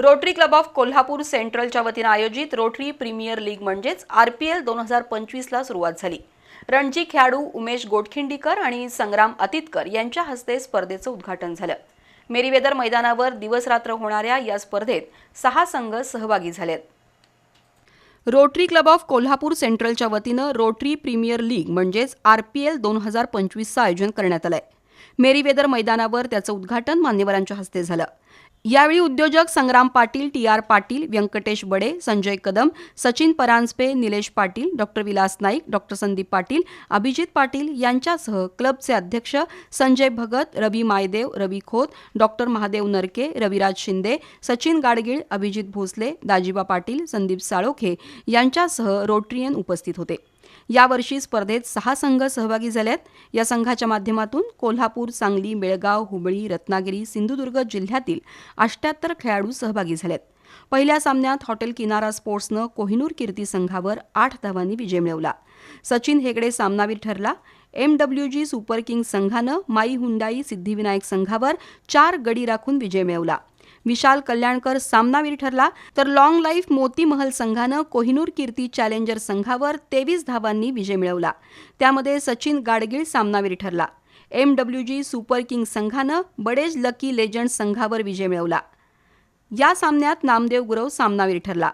Rotary club of Kolhapur सेंट्रलच्या वतीनं आयोजित रोटरी प्रीमियर लीग म्हणजेच आर पी एल दोन हजार पंचवीसला सुरुवात झाली. रणजी खेळाडू उमेश गोटखिंडीकर आणि संग्राम अतितकर यांच्या हस्ते स्पर्धेचं उद्घाटन झालं. मेरीवेदर मैदानावर दिवसरात्र होणाऱ्या या स्पर्धेत सहा संघ सहभागी झालेत. रोटरी क्लब ऑफ कोल्हापूर सेंट्रलच्या वतीनं रोटरी प्रीमियर लीग म्हणजेच आर पी एल दोन हजार पंचवीसचं आयोजन करण्यात आलं आहे मेरीवेदर मैदानावर त्याचं उद्घाटन मान्यवरांच्या हस्ते झालं. यावेळी उद्योजक Sangram Patil T R Patil Venkatesh Bade Sanjay Kadam Sachin Paranjape Nilesh Patil doctor Vilas Naik doctor Sandeep Patil Abhijit Patil यांच्यासह क्लबचे अध्यक्ष संजय भगत रवी मायदेव रवी खोत डॉक्टर महादेव नरके रविराज शिंदे सचिन गाडगीळ अभिजित भोसले दाजिबा पाटील संदीप साळोखे यांच्यासह रोटरियन उपस्थित होते. यावर्षी स्पर्धेत सहा संघ सहभागी झालेत. या संघाच्या माध्यमातून कोल्हापूर सांगली बेळगाव हुबळी रत्नागिरी सिंधुदुर्ग जिल्ह्यातील अष्ट्याहत्तर खेळाडू सहभागी झालेत. पहिल्या सामन्यात हॉटेल किनारा स्पोर्ट्सनं कोहिनूर कीर्ती संघावर आठ धावांनी विजय मिळवला. सचिन हेगडे सामनावीर ठरला. M W G super kings संघानं माई हुंडाई सिद्धिविनायक संघावर चार गडी राखून विजय मिळवला. विशाल कल्याणकर सामनावीर ठरला तर लाँग लाईफ मोती महल संघानं कोहिनूर कीर्ती चॅलेंजर संघावर तेवीस धावांनी विजय मिळवला. त्यामध्ये सचिन गाडगीळ सामनावीर ठरला. M W G super king संघानं बडेज लकी लेजंड संघावर विजय मिळवला. या सामन्यात नामदेव गुरव सामनावीर ठरला.